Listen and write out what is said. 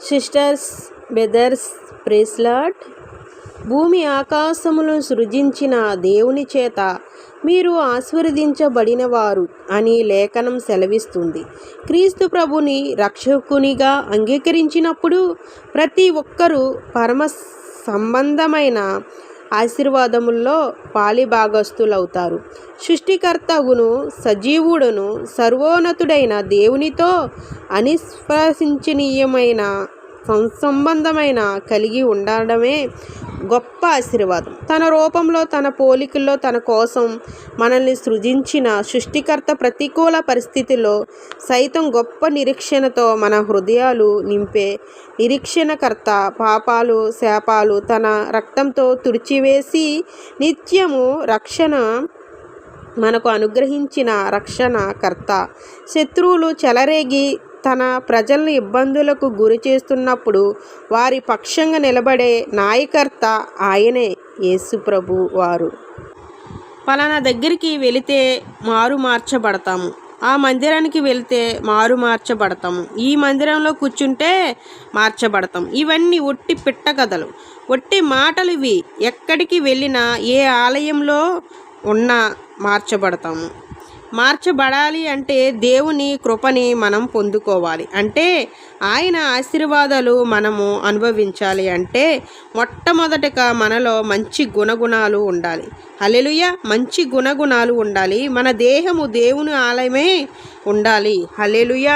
Sisters బెదర్స్ ప్రేస్లాట్ భూమి ఆకాశములను సృజించిన దేవుని చేత మీరు ఆశీర్వదించబడిన వారు అని లేఖనం సెలవిస్తుంది. క్రీస్తు ప్రభుని రక్షకునిగా అంగీకరించినప్పుడు ప్రతి ఒక్కరూ పరమ సంబంధమైన ఆశీర్వాదముల్లో పాలిభాగస్తులవుతారు సృష్టికర్తగును సజీవుడును సర్వోన్నతుడైన దేవునితో అనిస్పృశనీయమైన సంసంబంధమైన కలిగి ఉండడమే గొప్ప ఆశీర్వాదం. తన రూపంలో తన పోలికల్లో తన కోసం మనల్ని సృజించిన సృష్టికర్త ప్రతికూల పరిస్థితిలో సైతం గొప్ప నిరీక్షణతో మన హృదయాలు నింపే నిరీక్షణకర్త పాపాలు శాపాలు తన రక్తంతో తుడిచివేసి నిత్యము రక్షణ మనకు అనుగ్రహించిన రక్షణకర్త. శత్రువులు చెలరేగి తన ప్రజలను ఇబ్బందులకు గురి చేస్తున్నప్పుడు వారి పక్షంగా నిలబడే నాయకర్త ఆయనే యేసుప్రభు వారు. పలానా దగ్గరికి వెళితే మారు మార్చబడతాము. ఆ మందిరానికి వెళితే మారు మార్చబడతాము. ఈ మందిరంలో కూర్చుంటే మార్చబడతాం ఇవన్నీ ఒట్టి పిట్ట కథలు. ఒట్టి మాటలు ఇవి. ఎక్కడికి వెళ్ళినా ఏ ఆలయంలో ఉన్నా మార్చబడతాము. మార్చబడాలి అంటే దేవుని కృపని మనం పొందుకోవాలి. అంటే ఆయన ఆశీర్వాదాలు మనము అనుభవించాలి అంటే మొట్టమొదటగా మనలో మంచి గుణగుణాలు ఉండాలి. హలెలుయ మంచి గుణగుణాలు ఉండాలి. మన దేహము దేవుని ఆలయమే ఉండాలి. హలెలుయ